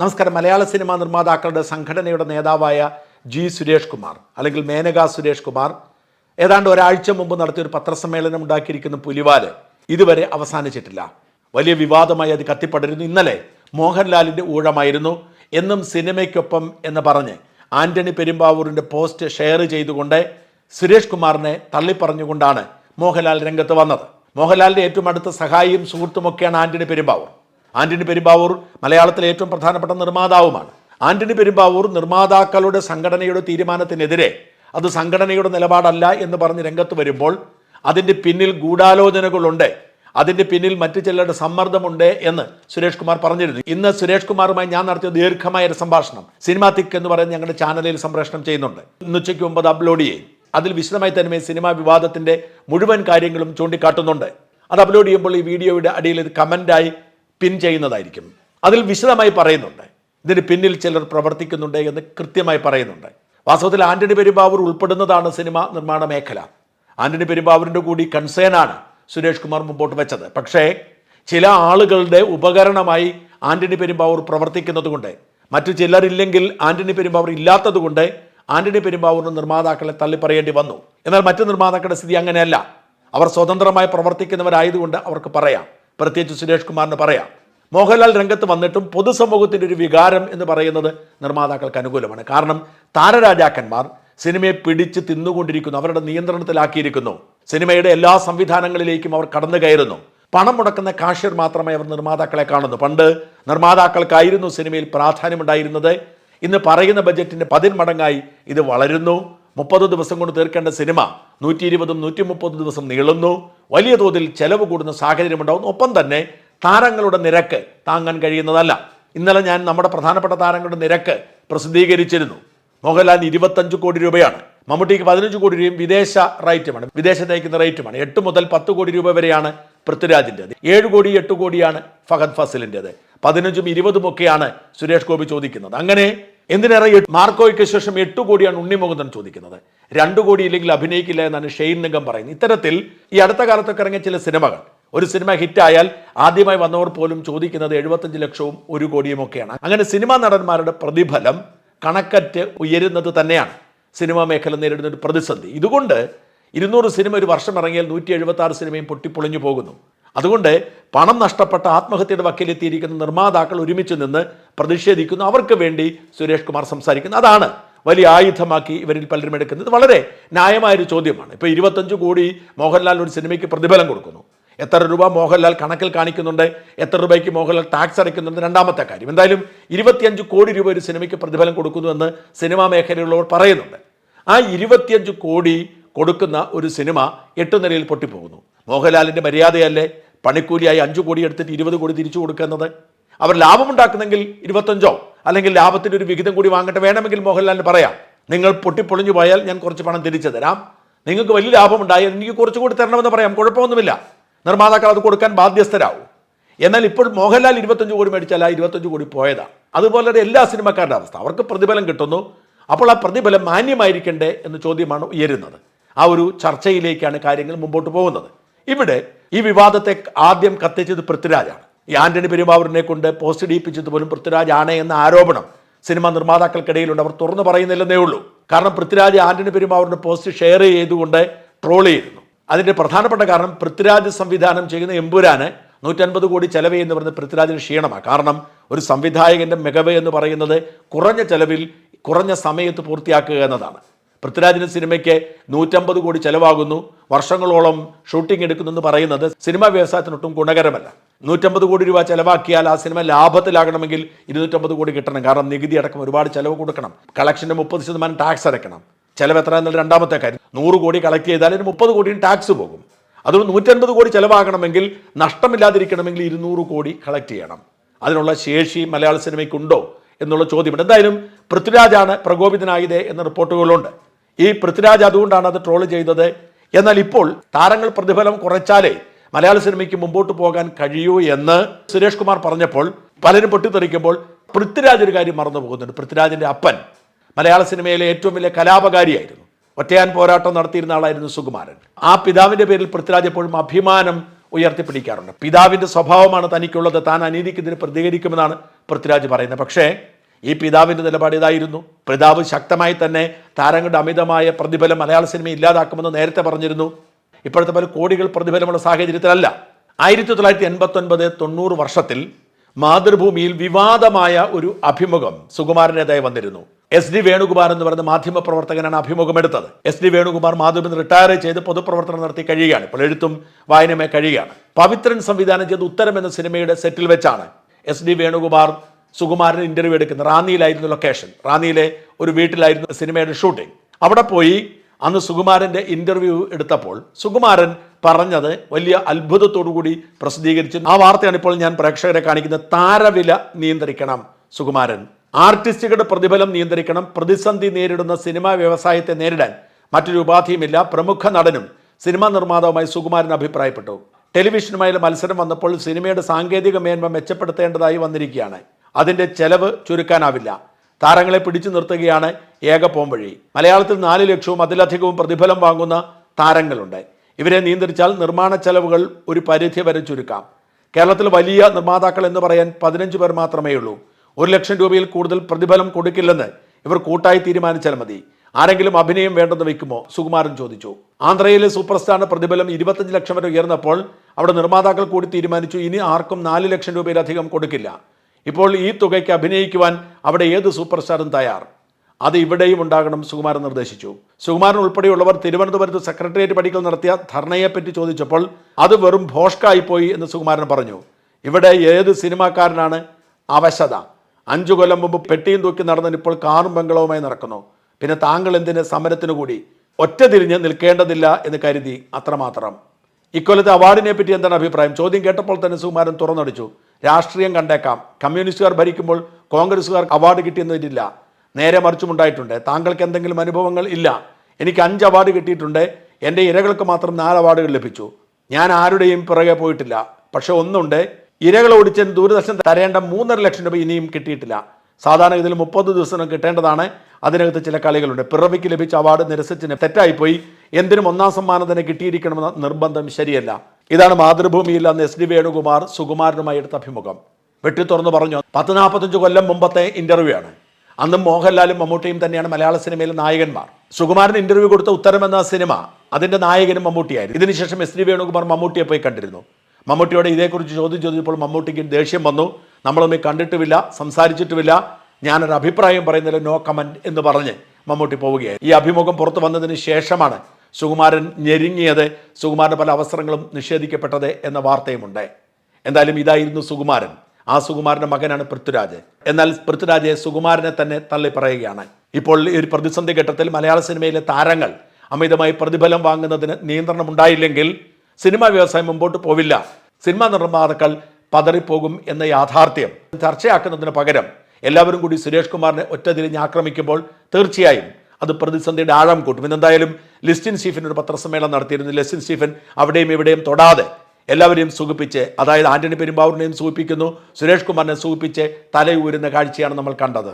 നമസ്കാരം. മലയാള സിനിമാ നിർമ്മാതാക്കളുടെ സംഘടനയുടെ നേതാവായ ജി സുരേഷ് കുമാർ അല്ലെങ്കിൽ മേനക സുരേഷ് കുമാർ. ഏതാണ്ട് ഒരാഴ്ച മുമ്പ് നടത്തിയ ഒരു പത്രസമ്മേളനം ഉണ്ടാക്കിയിരിക്കുന്ന പുലിവാൽ ഇതുവരെ അവസാനിച്ചിട്ടില്ല. വലിയ വിവാദമായി അത് കത്തിപ്പടരുന്നു. ഇന്നലെ മോഹൻലാലിന്റെ ഊഴമായിരുന്നു. എന്നും സിനിമയ്ക്കൊപ്പം എന്ന് പറഞ്ഞ് ആന്റണി പെരുമ്പാവൂരിന്റെ പോസ്റ്റ് ഷെയർ ചെയ്തുകൊണ്ട് സുരേഷ് കുമാറിനെ തള്ളിപ്പറഞ്ഞുകൊണ്ടാണ് മോഹൻലാൽ രംഗത്ത് വന്നത്. മോഹൻലാലിന്റെ ഏറ്റവും അടുത്ത സഹായിയും സുഹൃത്തുമൊക്കെയാണ് ആന്റണി പെരുമ്പാവൂർ. ആന്റണി പെരുമ്പാവൂർ മലയാളത്തിലെ ഏറ്റവും പ്രധാനപ്പെട്ട നിർമ്മാതാവുമാണ്. ആന്റണി പെരുമ്പാവൂർ നിർമ്മാതാക്കളുടെ സംഘടനയുടെ തീരുമാനത്തിനെതിരെ അത് സംഘടനയുടെ നിലപാടല്ല എന്ന് പറഞ്ഞ് രംഗത്ത് വരുമ്പോൾ അതിന്റെ പിന്നിൽ ഗൂഢാലോചനകളുണ്ട്. അതിന്റെ പിന്നിൽ മറ്റു ചിലരുടെ സമ്മർദ്ദമുണ്ട് എന്ന് സുരേഷ് കുമാർ പറഞ്ഞിരുന്നു. ഇന്ന് സുരേഷ് കുമാറുമായി ഞാൻ നടത്തിയ ദീർഘമായ ഒരു സംഭാഷണം സിനിമാറ്റിക് എന്ന് പറയുന്ന ഞങ്ങളുടെ ചാനലിൽ സംപ്രേഷണം ചെയ്യുന്നുണ്ട്. ഇന്ന് ഉച്ചയ്ക്ക് മുമ്പ് അപ്ലോഡ് ചെയ്യും. അതിൽ വിശദമായി തന്നെ സിനിമാ വിവാദത്തിന്റെ മുഴുവൻ കാര്യങ്ങളും ചൂണ്ടിക്കാട്ടുന്നുണ്ട്. അത് അപ്ലോഡ് ചെയ്യുമ്പോൾ ഈ വീഡിയോയുടെ അടിയിൽ ഇത് കമന്റായി പിൻ ചെയ്യുന്നതായിരിക്കും. അതിൽ വിശദമായി പറയുന്നുണ്ട്. ഇതിന് പിന്നിൽ ചിലർ പ്രവർത്തിക്കുന്നുണ്ട് എന്ന് കൃത്യമായി പറയുന്നുണ്ട്. വാസ്തവത്തിൽ ആന്റണി പെരുമ്പാവൂർ ഉൾപ്പെടുന്നതാണ് സിനിമ നിർമ്മാണ മേഖല. ആന്റണി പെരുമ്പാവൂരിന്റെ കൂടി കൺസേണാണ് സുരേഷ് കുമാർ മുമ്പോട്ട് വെച്ചത്. പക്ഷേ ചില ആളുകളുടെ ഉപകരണമായി ആന്റണി പെരുമ്പാവൂർ പ്രവർത്തിക്കുന്നത് കൊണ്ട് മറ്റു ചിലരില്ലെങ്കിൽ ആന്റണി പെരുമ്പാവൂർ ഇല്ലാത്തത് കൊണ്ട് ആന്റണി പെരുമ്പാവൂരിന് നിർമ്മാതാക്കളെ തള്ളിപ്പറയേണ്ടി വന്നു. എന്നാൽ മറ്റു നിർമ്മാതാക്കളുടെ സ്ഥിതി അങ്ങനെയല്ല. അവർ സ്വതന്ത്രമായി പ്രവർത്തിക്കുന്നവരായതുകൊണ്ട് അവർക്ക് പറയാം. പ്രത്യേകിച്ച് സുരേഷ് കുമാറിന് പറയാം. മോഹൻലാൽ രംഗത്ത് വന്നിട്ടും പൊതുസമൂഹത്തിന്റെ ഒരു വികാരം എന്ന് പറയുന്നത് നിർമ്മാതാക്കൾക്ക് അനുകൂലമാണ്. കാരണം താരരാജാക്കന്മാർ സിനിമയെ പിടിച്ച് തിന്നുകൊണ്ടിരിക്കുന്നു അവരുടെ നിയന്ത്രണത്തിലാക്കിയിരിക്കുന്നു. സിനിമയുടെ എല്ലാ സംവിധാനങ്ങളിലേക്കും അവർ കടന്നു കയറുന്നു. പണം മുടക്കുന്ന കാഷ്യർ മാത്രമേ അവർ നിർമ്മാതാക്കളെ കാണുന്നു. പണ്ട് നിർമ്മാതാക്കൾക്കായിരുന്നു സിനിമയിൽ പ്രാധാന്യമുണ്ടായിരുന്നത്. ഇന്ന് പറയുന്ന ബജറ്റിന്റെ പതിന്മടങ്ങായി ഇത് വളരുന്നു. മുപ്പത് ദിവസം കൊണ്ട് തീർക്കേണ്ട സിനിമ നൂറ്റി ഇരുപതും നൂറ്റി മുപ്പതും ദിവസം നീളുന്നു. വലിയ തോതിൽ ചെലവ് കൂടുന്ന സാഹചര്യമുണ്ടാകുന്നു ഒപ്പം തന്നെ താരങ്ങളുടെ നിരക്ക് താങ്ങാൻ കഴിയുന്നതല്ല. ഇന്നലെ ഞാൻ നമ്മുടെ പ്രധാനപ്പെട്ട താരങ്ങളുടെ നിരക്ക് പ്രസിദ്ധീകരിച്ചിരുന്നു. മോഹൻലാലിന് ഇരുപത്തഞ്ച് കോടി രൂപയാണ്. മമ്മൂട്ടിക്ക് പതിനഞ്ച് കോടി രൂപയും വിദേശ റേറ്റുമാണ്. നയിക്കുന്ന റൈറ്റുമാണ്. എട്ട് മുതൽ പത്ത് കോടി രൂപ വരെയാണ് പൃഥ്വിരാജിന്റെത് ഏഴ് കോടി എട്ട് കോടിയാണ് ഫഹദ് ഫസലിന്റെത് പതിനഞ്ചും ഇരുപതും ഒക്കെയാണ് സുരേഷ് ഗോപി ചോദിക്കുന്നത്. അങ്ങനെ എന്തിനേറെ മാർക്കോയ്ക്ക് ശേഷം എട്ട് കോടിയാണ് ഉണ്ണിമുകുന്ദൻ ചോദിക്കുന്നത്. രണ്ടു കോടി ഇല്ലെങ്കിൽ അഭിനയിക്കില്ല എന്നാണ് ഷെയ്ൻ നിഗം പറയുന്നത്. ഇത്തരത്തിൽ ഈ അടുത്ത കാലത്തൊക്കെ ഇറങ്ങിയ ചില സിനിമകൾ ഒരു സിനിമ ഹിറ്റായാൽ ആദ്യമായി വന്നവർ പോലും ചോദിക്കുന്നത് എഴുപത്തഞ്ച് ലക്ഷവും ഒരു കോടിയും ഒക്കെയാണ്. അങ്ങനെ സിനിമാ നടന്മാരുടെ പ്രതിഫലം കണക്കറ്റ് ഉയരുന്നത് തന്നെയാണ്. സിനിമാ മേഖല നേരിടുന്ന ഒരു പ്രതിസന്ധി. ഇതുകൊണ്ട് ഇരുന്നൂറ് സിനിമ ഒരു വർഷം ഇറങ്ങിയാൽ നൂറ്റി എഴുപത്തി ആറ് സിനിമയും പൊട്ടിപ്പൊളിഞ്ഞു പോകുന്നു. അതുകൊണ്ട് പണം നഷ്ടപ്പെട്ട ആത്മഹത്യയുടെ വക്കീലെത്തിയിരിക്കുന്ന നിർമ്മാതാക്കൾ ഒരുമിച്ച് നിന്ന് പ്രതിഷേധിക്കുന്നു. അവർക്ക് വേണ്ടി സുരേഷ് കുമാർ സംസാരിക്കുന്നു. അതാണ് വലിയ ആയുധമാക്കി ഇവരിൽ പലരും എടുക്കുന്നത്. വളരെ ന്യായമായൊരു ചോദ്യമാണ്. ഇപ്പോൾ ഇരുപത്തഞ്ച് കോടി മോഹൻലാൽ ഒരു സിനിമയ്ക്ക് പ്രതിഫലം കൊടുക്കുന്നു. എത്ര രൂപ മോഹൻലാൽ കണക്കിൽ കാണിക്കുന്നുണ്ട്? എത്ര രൂപയ്ക്ക് മോഹൻലാൽ ടാക്സ് അടയ്ക്കുന്നുണ്ട്? രണ്ടാമത്തെ കാര്യം. എന്തായാലും ഇരുപത്തിയഞ്ച് കോടി രൂപ ഒരു സിനിമയ്ക്ക് പ്രതിഫലം കൊടുക്കുന്നു എന്ന് സിനിമാ മേഖലയിലുള്ളവർ പറയുന്നുണ്ട്. ആ ഇരുപത്തിയഞ്ച് കോടി കൊടുക്കുന്ന ഒരു സിനിമ എട്ട് നിലയിൽ പൊട്ടിപ്പോകുന്നു. മോഹൻലാലിന്റെ മര്യാദയല്ലേ? പണിക്കൂലിയായി അഞ്ച് കോടി എടുത്തിട്ട് ഇരുപത് കോടി തിരിച്ചു കൊടുക്കുന്നത് അവർ ലാഭമുണ്ടാക്കുന്നെങ്കിൽ ഇരുപത്തഞ്ചോ? അല്ലെങ്കിൽ ലാഭത്തിന്റെ ഒരു വിഹിതം കൂടി വാങ്ങട്ടെ വേണമെങ്കിൽ മോഹൻലാലിന് പറയാം. നിങ്ങൾ പൊട്ടിപ്പൊളിഞ്ഞു പോയാൽ ഞാൻ കുറച്ച് പണം തിരിച്ചു തരാം. നിങ്ങൾക്ക് വലിയ ലാഭമുണ്ടായാൽ എനിക്ക് കുറച്ച് കൂടി തരണമെന്ന് പറയാം. കുഴപ്പമൊന്നുമില്ല. നിർമ്മാതാക്കൾ അത് കൊടുക്കാൻ ബാധ്യസ്ഥരാവും. എന്നാൽ ഇപ്പോൾ മോഹൻലാൽ ഇരുപത്തഞ്ച് കോടി മേടിച്ചാൽ ആ ഇരുപത്തഞ്ച് കോടി പോയതാണ് അതുപോലെ എല്ലാ സിനിമക്കാരുടെ അവസ്ഥ. അവർക്ക് പ്രതിഫലം കിട്ടുന്നു. അപ്പോൾ ആ പ്രതിഫലം മാന്യമായിരിക്കണ്ടേ എന്ന ചോദ്യമാണ് ഉയരുന്നത്. ആ ഒരു ചർച്ചയിലേക്കാണ് കാര്യങ്ങൾ മുമ്പോട്ട് പോകുന്നത്. ഇവിടെ ഈ വിവാദത്തെ ആദ്യം കത്തിച്ചത് പൃഥ്വിരാജാണ്. ഈ ആന്റണി പെരുമാവൂരിനെ കൊണ്ട് പോസ്റ്റ് ഇടിയിപ്പിച്ചത് പോലും പൃഥ്വിരാജ് ആണ് എന്ന ആരോപണം സിനിമാ നിർമ്മാതാക്കൾക്കിടയിലുണ്ട്. അവർ തുറന്നു പറയുന്നില്ലെന്നേ ഉള്ളൂ. കാരണം പൃഥ്വിരാജ് ആന്റണി പെരുമാവൂരിന്റെ പോസ്റ്റ് ഷെയർ ചെയ്തുകൊണ്ട് ട്രോൾ ചെയ്തിരുന്നു. അതിന്റെ പ്രധാനപ്പെട്ട കാരണം പൃഥ്വിരാജ് സംവിധാനം ചെയ്യുന്ന എമ്പുരാന് നൂറ്റൻപത് കോടി ചെലവ് എന്ന് പറയുന്നത് പൃഥ്വിരാജിന് ക്ഷീണമാണ്. കാരണം ഒരു സംവിധായകന്റെ മികവ് എന്ന് പറയുന്നത് കുറഞ്ഞ ചെലവിൽ കുറഞ്ഞ സമയത്ത് പൂർത്തിയാക്കുക എന്നതാണ്. പൃഥ്വിരാജിന് സിനിമയ്ക്ക് നൂറ്റമ്പത് കോടി ചെലവാകുന്നു. വർഷങ്ങളോളം ഷൂട്ടിംഗ് എടുക്കുന്നെന്ന് പറയുന്നത് സിനിമാ വ്യവസായത്തിനൊട്ടും ഗുണകരമല്ല. നൂറ്റമ്പത് കോടി രൂപ ചെലവാക്കിയാൽ ആ സിനിമ ലാഭത്തിലാകണമെങ്കിൽ ഇരുന്നൂറ്റമ്പത് കോടി കിട്ടണം. കാരണം നികുതി അടക്കം ഒരുപാട് ചെലവ് കൊടുക്കണം. കളക്ഷന്റെ മുപ്പത് ശതമാനം ടാക്സ് അടയ്ക്കണം. ചിലവ് എത്ര എന്നുള്ള രണ്ടാമത്തെ കാര്യം. നൂറ് കോടി കളക്ട് ചെയ്താൽ ഒരു മുപ്പത് കോടിയും ടാക്സ് പോകും. അതുകൊണ്ട് നൂറ്റൻപത് കോടി ചിലവാകണമെങ്കിൽ നഷ്ടമില്ലാതിരിക്കണമെങ്കിൽ ഇരുന്നൂറ് കോടി കളക്ട് ചെയ്യണം. അതിനുള്ള ശേഷി മലയാള സിനിമയ്ക്കുണ്ടോ എന്നുള്ള ചോദ്യമുണ്ട്. എന്തായാലും പൃഥ്വിരാജാണ് പ്രകോപിതനായത് എന്ന റിപ്പോർട്ടുകളുണ്ട് ഈ പൃഥ്വിരാജ് അതുകൊണ്ടാണ് അത് ട്രോൾ ചെയ്തത്. എന്നാൽ ഇപ്പോൾ താരങ്ങൾ പ്രതിഫലം കുറച്ചാലേ മലയാള സിനിമയ്ക്ക് മുമ്പോട്ട് പോകാൻ കഴിയൂ എന്ന് സുരേഷ് കുമാർ പറഞ്ഞപ്പോൾ പലരും പൊട്ടിത്തെറിക്കുമ്പോൾ പൃഥ്വിരാജ് ഒരു കാര്യം മറന്നു പോകുന്നുണ്ട്. പൃഥ്വിരാജിന്റെ അപ്പൻ മലയാള സിനിമയിലെ ഏറ്റവും വലിയ കലാപകാരിയായിരുന്നു. ഒറ്റയാൻ പോരാട്ടം നടത്തിയിരുന്ന ആളായിരുന്നു സുകുമാരൻ. ആ പിതാവിന്റെ പേരിൽ പൃഥ്വിരാജ് എപ്പോഴും അഭിമാനം ഉയർത്തിപ്പിടിക്കാറുണ്ട്. പിതാവിന്റെ സ്വഭാവമാണ് തനിക്കുള്ളത്. താൻ അനീതിക്കെതിരെ പ്രതികരിക്കുമെന്നാണ് പൃഥ്വിരാജ് പറയുന്നത്. പക്ഷേ ഈ പിതാവിന്റെ നിലപാട് ഇതായിരുന്നു. പിതാവ് ശക്തമായി തന്നെ താരങ്ങളുടെ അമിതമായ പ്രതിഫലം മലയാള സിനിമ ഇല്ലാതാക്കുമെന്ന് നേരത്തെ പറഞ്ഞിരുന്നു. ഇപ്പോഴത്തെ പോലെ കോടികൾ പ്രതിഫലമുള്ള സാഹചര്യത്തിലല്ല. ആയിരത്തി തൊള്ളായിരത്തി എൺപത്തി ഒൻപത് തൊണ്ണൂറ് വർഷത്തിൽ മാതൃഭൂമിയിൽ വിവാദമായ ഒരു അഭിമുഖം സുകുമാരന്റെതായി വന്നിരുന്നു. എസ് ഡി വേണുകുമാർ എന്ന് പറയുന്ന മാധ്യമ പ്രവർത്തകനാണ് അഭിമുഖം എടുത്തത് എസ് ഡി വേണുകുമാർ മാധ്യമം റിട്ടയർ ചെയ്ത് പൊതുപ്രവർത്തനം നടത്തി കഴിയുകയാണ്. ഇപ്പോൾ എഴുത്തും വായനമേ കഴിയുകയാണ്. പവിത്രൻ സംവിധാനം ചെയ്ത് ഉത്തരം എന്ന സിനിമയുടെ സെറ്റിൽ വെച്ചാണ് S D Venukumar Sukumaran interview എടുക്കുന്ന. റാന്നിയിലായിരുന്നു ലൊക്കേഷൻ റാന്നിയിലെ ഒരു വീട്ടിലായിരുന്നു സിനിമയുടെ ഷൂട്ടിംഗ് അവിടെ പോയി അന്ന് സുകുമാരന്റെ ഇന്റർവ്യൂ എടുത്തപ്പോൾ സുകുമാരൻ പറഞ്ഞത് വലിയ അത്ഭുതത്തോടുകൂടി പ്രസിദ്ധീകരിച്ചു. ആ വാർത്തയാണ് ഇപ്പോൾ ഞാൻ പ്രേക്ഷകരെ കാണിക്കുന്നത്. താരവില നിയന്ത്രിക്കണം സുകുമാരൻ. ആർട്ടിസ്റ്റുകളുടെ പ്രതിഫലം നിയന്ത്രിക്കണം. പ്രതിസന്ധി നേരിടുന്ന സിനിമാ വ്യവസായത്തെ നേരിടാൻ മറ്റൊരു ഉപാധിയുമില്ല. പ്രമുഖ നടനും സിനിമാ നിർമ്മാതാവുമായി സുകുമാരൻ അഭിപ്രായപ്പെട്ടു. ടെലിവിഷനുമായുള്ള മത്സരം വന്നപ്പോൾ സിനിമയുടെ സാങ്കേതിക മേന്മ മെച്ചപ്പെടുത്തേണ്ടതായി വന്നിരിക്കുകയാണ്. അതിന്റെ ചെലവ് ചുരുക്കാനാവില്ല. താരങ്ങളെ പിടിച്ചു നിർത്തുകയാണ് ഏക പോംവഴി മലയാളത്തിൽ നാല് ലക്ഷവും അതിലധികവും പ്രതിഫലം വാങ്ങുന്ന താരങ്ങളുണ്ട്. ഇവരെ നിയന്ത്രിച്ചാൽ നിർമ്മാണ ചെലവുകൾ ഒരു പരിധി വരെ ചുരുക്കാം. കേരളത്തിൽ വലിയ നിർമ്മാതാക്കൾ എന്ന് പറയാൻ പതിനഞ്ച് പേർ മാത്രമേ ഉള്ളൂ. ഒരു ലക്ഷം രൂപയിൽ കൂടുതൽ പ്രതിഫലം കൊടുക്കില്ലെന്ന് ഇവർ കൂട്ടായി തീരുമാനിച്ചാൽ മതി. ആരെങ്കിലും അഭിനയം വേണ്ടെന്ന് വയ്ക്കുമോ? സുകുമാരൻ ചോദിച്ചു. ആന്ധ്രയിലെ സൂപ്പർ സ്റ്റാറിന് പ്രതിഫലം ഇരുപത്തഞ്ച് ലക്ഷം വരെ ഉയർന്നപ്പോൾ അവിടെ നിർമ്മാതാക്കൾ കൂടി തീരുമാനിച്ചു ഇനി ആർക്കും നാല് ലക്ഷം രൂപയിലധികം കൊടുക്കില്ല. ഇപ്പോൾ ഈ തുകയ്ക്ക് അഭിനയിക്കുവാൻ അവിടെ ഏത് സൂപ്പർ സ്റ്റാറും തയ്യാർ? അത് ഇവിടെയും ഉണ്ടാകണം സുകുമാരൻ നിർദ്ദേശിച്ചു. സുകുമാരൻ ഉൾപ്പെടെയുള്ളവർ തിരുവനന്തപുരത്ത് സെക്രട്ടേറിയറ്റ് പടിക്കൽ നടത്തിയ ധർണയെപ്പറ്റി ചോദിച്ചപ്പോൾ അത് വെറും ഭോഷ്കായിപ്പോയി എന്ന് സുകുമാരൻ പറഞ്ഞു. ഇവിടെ ഏത് സിനിമാക്കാരനാണ്? അവശത. അഞ്ചു കൊല്ലം മുമ്പ് പെട്ടിയും തൂക്കി നടന്നതിന് ഇപ്പോൾ കാറും ബംഗളവുമായി നടക്കുന്നു. പിന്നെ താങ്കൾ എന്തിന് സമരത്തിനു കൂടി? ഒറ്റ തിരിഞ്ഞ് നിൽക്കേണ്ടതില്ല എന്ന് കരുതി അത്രമാത്രം. ഇക്കൊല്ലത്തെ അവാർഡിനെ പറ്റി എന്താണ് അഭിപ്രായം? ചോദ്യം കേട്ടപ്പോൾ തന്നെ സുകുമാരൻ തുറന്നടിച്ചു. രാഷ്ട്രീയം കണ്ടേക്കാം. കമ്മ്യൂണിസ്റ്റുകാർ ഭരിക്കുമ്പോൾ കോൺഗ്രസ്സുകാർ അവാർഡ് കിട്ടിയെന്നില്ല നേരെ മറിച്ചുമുണ്ടായിട്ടുണ്ട് താങ്കൾക്ക് എന്തെങ്കിലും അനുഭവങ്ങൾ? ഇല്ല. എനിക്ക് അഞ്ച് അവാർഡ് കിട്ടിയിട്ടുണ്ട്. എന്റെ ഇരകൾക്ക് മാത്രം നാല് അവാർഡുകൾ ലഭിച്ചു. ഞാൻ ആരുടെയും പിറകെ പോയിട്ടില്ല. പക്ഷെ ഒന്നുണ്ട്. ഇരകൾ ഓടിച്ചതിന് ദൂരദർശൻ തരേണ്ട മൂന്നര ലക്ഷം രൂപ ഇനിയും കിട്ടിയിട്ടില്ല. സാധാരണ ഇതിൽ മുപ്പത് ദിവസം കിട്ടേണ്ടതാണ്. അതിനകത്ത് ചില കളികളുണ്ട്. പിറവിക്ക് ലഭിച്ച അവാർഡ് നിരസിച്ചിന് തെറ്റായിപ്പോയി. എന്തിനും ഒന്നാം സമ്മാനം തന്നെ കിട്ടിയിരിക്കണമെന്ന നിർബന്ധം ശരിയല്ല. ഇതാണ് മാതൃഭൂമിയിൽ അന്ന് എസ് ഡി വേണുകുമാർ സുകുമാരനുമായി എടുത്ത അഭിമുഖം. വെട്ടി തുറന്നു പറഞ്ഞു പത്ത് നാൽപ്പത്തഞ്ച് കൊല്ലം മുമ്പത്തെ ഇന്റർവ്യൂ ആണ്. അന്നും മോഹൻലാലും മമ്മൂട്ടിയും തന്നെയാണ് മലയാള സിനിമയിലെ നായകന്മാർ. സുകുമാരൻ ഇന്റർവ്യൂ കൊടുത്ത ഉത്തരം എന്ന സിനിമ അതിന്റെ നായകനും മമ്മൂട്ടിയായിരുന്നു. ഇതിനുശേഷം എസ് ഡി വേണുകുമാർ മമ്മൂട്ടിയെ പോയി കണ്ടിരുന്നു. മമ്മൂട്ടിയോട് ഇതേക്കുറിച്ച് ചോദ്യം ചോദിച്ചപ്പോൾ മമ്മൂട്ടിക്ക് ദേഷ്യം വന്നു. നമ്മളൊന്നും കണ്ടിട്ടുമില്ല സംസാരിച്ചിട്ടുമില്ല. ഞാനൊരു അഭിപ്രായം പറയുന്നില്ല നോ കമന്റ് എന്ന് പറഞ്ഞ് മമ്മൂട്ടി പോവുകയായി ഈ അഭിമുഖം പുറത്തു വന്നതിന് ശേഷമാണ് സുകുമാരൻ ഞെരുങ്ങിയത് സുകുമാരന്റെ പല അവസരങ്ങളും നിഷേധിക്കപ്പെട്ടത് എന്ന വാർത്തയുമുണ്ട്. എന്തായാലും ഇതായിരുന്നു സുകുമാരൻ. ആ സുകുമാരന്റെ മകനാണ് പൃഥ്വിരാജ്. എന്നാൽ പൃഥ്വിരാജെ സുകുമാരനെ തന്നെ തള്ളി പറയുകയാണ് ഇപ്പോൾ ഈ ഒരു പ്രതിസന്ധി ഘട്ടത്തിൽ മലയാള സിനിമയിലെ താരങ്ങൾ അമിതമായി പ്രതിഫലം വാങ്ങുന്നതിന് നിയന്ത്രണം ഉണ്ടായില്ലെങ്കിൽ സിനിമാ വ്യവസായം മുമ്പോട്ട് പോവില്ല. സിനിമാ നിർമ്മാതാക്കൾ പതറിപ്പോകും എന്ന യാഥാർത്ഥ്യം. ചർച്ചയാക്കുന്നതിന് പകരം എല്ലാവരും കൂടി സുരേഷ് കുമാറിനെ ഒറ്റതിരിഞ്ഞ് ആക്രമിക്കുമ്പോൾ തീർച്ചയായും അത് പ്രതിസന്ധിയുടെ ആഴം കൂട്ടും. ഇന്നെന്തായാലും ലിസ്റ്റിൻ സ്റ്റീഫൻ ഒരു പത്രസമ്മേളനം നടത്തിയിരുന്നു. ലിസ്റ്റിൻ സ്റ്റീഫൻ അവിടെയും ഇവിടെയും തൊടാതെ എല്ലാവരെയും സുഖിപ്പിച്ച് അതായത് ആന്റണി പെരുമ്പാവൂരിനെയും സൂചിപ്പിക്കുന്നു സുരേഷ് കുമാറിനെ സൂചിപ്പിച്ച് തലയൂരുന്ന കാഴ്ചയാണ് നമ്മൾ കണ്ടത്.